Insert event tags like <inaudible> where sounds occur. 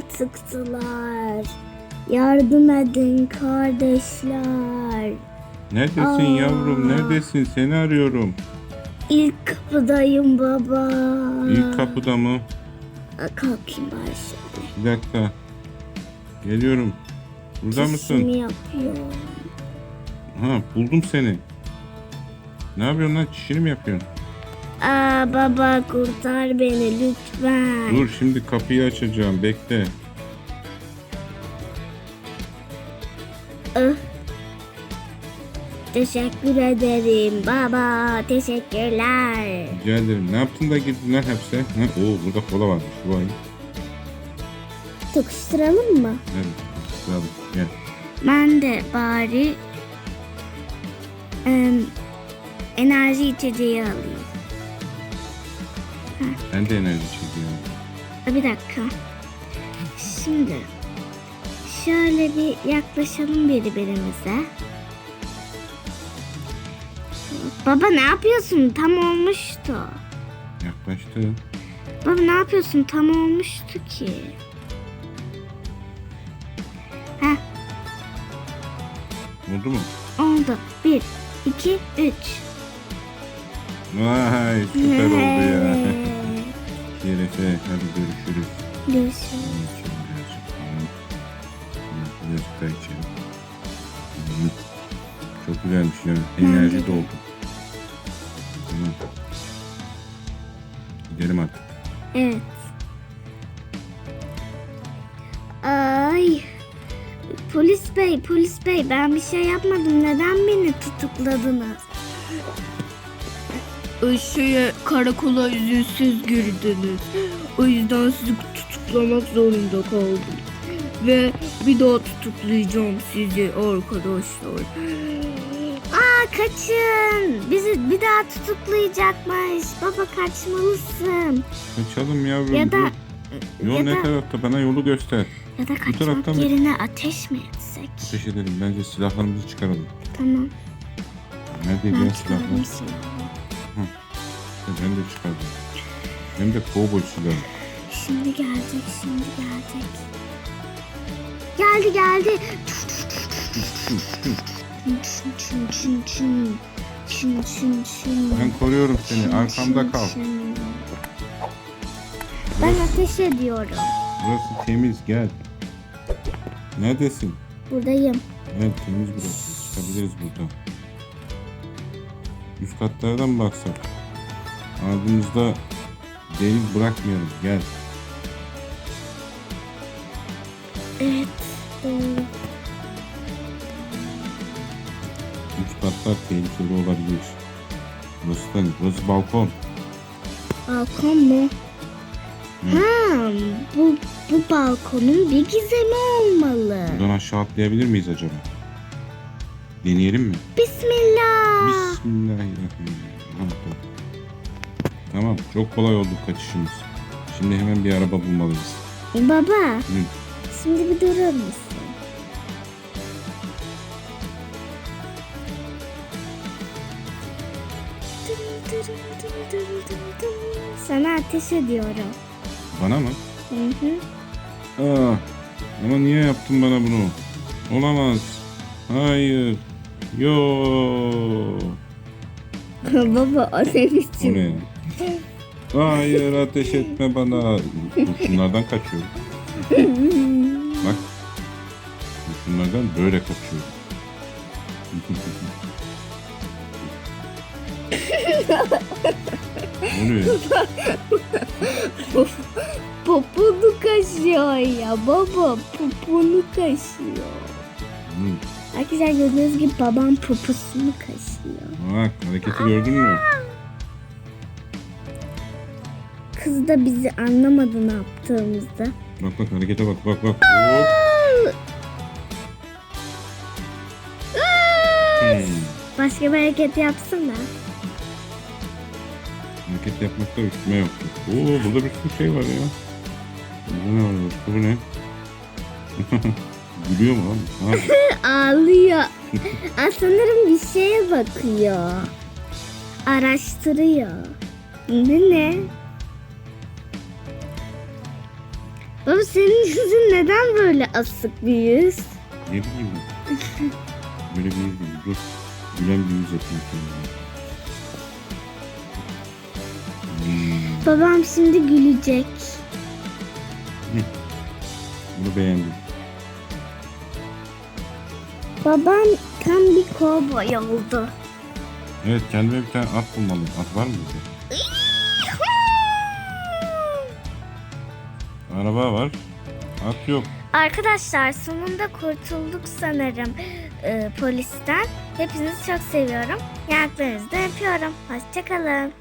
Tıktılar. Yardım edin kardeşler. Neredesin Aa. yavrum? Neredesin? Seni arıyorum. İlk kapıdayım baba. İlk kapıda mı? Aa, Kalkayım bari şöyle. Bir dakika. Geliyorum. Burada mısın? Çişimi yapıyorum. Ha buldum seni. Ne yapıyorsun lan? Çişini mi yapıyorsun? Aa baba kurtar beni lütfen. Dur şimdi kapıyı açacağım. Bekle. Teşekkür ederim baba. Teşekkürler. Rica ederim. Ne yaptın da girdin lan hapse? Ha? Oo burada kola varmış. Vay. Tokuşturalım mı? Evet. Sıralım. Gel. Ben de bari em, enerji içeceği alayım. Ben de enerji çekiyorum. Bir dakika. Şimdi şöyle bir yaklaşalım birbirimize. Baba ne yapıyorsun? Tam olmuştu. Yaklaştı. Baba ne yapıyorsun? Tam olmuştu ki. Heh Oldu mu? oldu. Bir, iki, üç. Vay süper oldu ya. Evet. Şerefe hadi görüşürüz. Görüşürüz. Birazcık. Daha içelim. Çok güzelmiş ya. Enerji doldu. Tamam. Gidelim artık. Evet. Ay. Polis bey, polis bey ben bir şey yapmadım. Neden beni tutukladınız? Şeye karakola izinsiz girdiniz. O yüzden sizi tutuklamak zorunda kaldım. Ve bir daha tutuklayacağım sizi arkadaşlar. Aa kaçın. Bizi bir daha tutuklayacakmış. Baba kaçmalısın. Kaçalım yavrum. Ya da dur. Yol ya ne da- tarafta? Bana yolu göster. ya da kaçmak taraftan mı? yerine ateş mi etsek? Ateş edelim. Bence silahlarımızı çıkaralım. Tamam. Nerede Ben ya silahlar? silahı. Ben de çıkardım. Hem de kovboy silahı. Şimdi gelecek, şimdi gelecek. Geldi geldi. Çın çın çın çın. Çın çın çın. Ben koruyorum seni. Arkamda kal. Ben ateş ediyorum. Burası temiz. Gel. Neredesin? Buradayım. Evet temiz burası. Çıkabiliriz buradan. Üst katlardan mı baksak? Ardımızda deniz bırakmayalım. Gel. Evet. Doğru. Üst katlar tehlikeli olabilir. Burası da? Burası balkon. Balkon mu? Ha, bu, bu balkonun bir gizemi olmalı. Buradan aşağı atlayabilir miyiz acaba? Deneyelim mi? Bismillah. Çok kolay oldu kaçışımız. Şimdi hemen bir araba bulmalıyız. Baba, Hı. şimdi bir durur musun? Sana ateş ediyorum. Bana mı? Hı hı. Aa, ama niye yaptın bana bunu? Olamaz. Hayır. Yo. <laughs> Baba o ne O ne? <laughs> Hayır ateş etme bana. Kurşunlardan kaçıyorum. Bak. Kurşunlardan böyle kaçıyorum. o ne? Poponu kaşıyor ya baba poponu kaşıyor. Hı. Arkadaşlar gördüğünüz gibi babam poposunu kaşıyor. Bak hareketi gördün mü? Kız da bizi anlamadı ne yaptığımızda. Bak bak harekete bak bak bak. Hop. Hmm. Başka bir hareket yapsana. Hareket yapmakta üşüme yoktu. Oo burada bir sürü şey var ya. Bu ne var başka bu ne? Gülüyor mu? Ha, <laughs> Ağlıyor. Aa, sanırım bir şeye bakıyor. Araştırıyor. Bu ne? Baba senin yüzün neden böyle asık bir yüz? Ne bileyim ben. <laughs> Böyle bir yüz değil. Dur. Gülen bir yüz yapayım kendime. Hmm, Babam şimdi gülecek. bunu beğendim. Babam tam bir kovboy oldu. Evet kendime bir tane at bulmalıyım. At var mı bizde? Araba var. At yok. Arkadaşlar sonunda kurtulduk sanırım e, polisten. Hepinizi çok seviyorum. Yanaklarınızı da yapıyorum. Hoşçakalın.